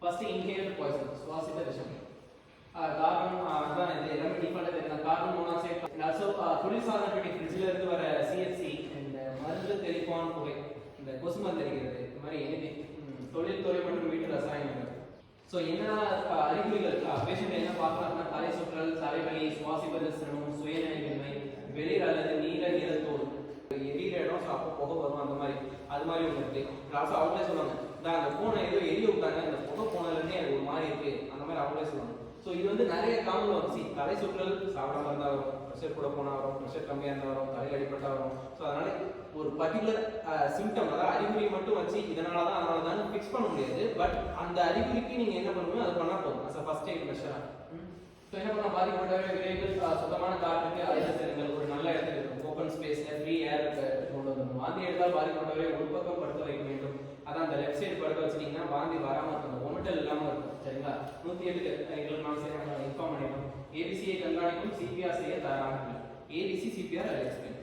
First inhale இருந்து வர இந்த இந்த இந்த மாதிரி எனி தொழில்துறை மற்றும் வீட்டு ரசாயனங்கள். ஸோ என்ன அறிகுறிகள் பேஷண்ட் என்ன பார்க்கறாங்கன்னா தலை தலைவலி சுவாசிப்பது சிரமம் சுயநினைவின்மை வெளிர் அல்லது நீல நிறத்தோல் எரியிற இடம் அப்போ புகை வரும் அந்த மாதிரி. அது மாதிரி ஒன்று இருக்கு. லாஸ்ட் அவங்களே சொல்லுவாங்க நான் அந்த பூனை ஏதோ எரிய விட்டாங்க அந்த புகை போனதுலேருந்தே அது ஒரு மாதிரி இருக்கு. அந்த மாதிரி அவங்களே சொல்லுவாங்க. ஸோ இது வந்து நிறைய காரணம் வச்சு தலை சுற்றல் சாப்பிடாம இருந்தால் வரும் ப்ரெஷர் கூட போனால் வரும் ப்ரெஷர் கம்மியாக இருந்தால் வரும் தலையில் அடிப்பட்டால் வரும். ஸோ அதனால ஒரு பர்டிகுலர் சிம்டம் அதாவது அறிகுறி மட்டும் வச்சு இதனால தான் அதனால தான் ஃபிக்ஸ் பண்ண முடியாது. பட் அந்த அறிகுறிக்கு நீங்கள் என்ன பண்ணுமோ அதை பண்ணால் போதும். அஸ் அ ஃபர்ஸ்ட் எய்ட் மெஷராக ஸோ என்ன பண்ணலாம் பாதிக்கப்பட்ட விரைவில் சுத்தமான காற்றுக்கு அதிக செல்லுங்கள் ஒரு நல்ல இடத்துல இருக்கும். ஓப்பன் ஸ்பேஸ்ல ஃப்ரீ ஏர் கொண்டு வந்துடும் வாந்தி எடுத்தால் பாதிக்கப்பட்டவரை உள்பக்கம் படுத்த வைக்க வேண்டும். அதான் அந்த லெஃப்ட் சைடு படுக்க வச்சிட்டீங்கன்னா வாந்தி வராம இருக்கும். ஒமட்டல் இல்லாம இருக்கும். சரிங்களா? நூத்தி எட்டுக்கு எங்களுக்கு நான் சரியான இன்ஃபார்ம் பண்ணிடணும் ஏபிசியை கண்காணிக்கும் சிபிஆர் செய்ய தயாராக ஏபிசி சிபிஆர் எக்ஸ்பிளைன்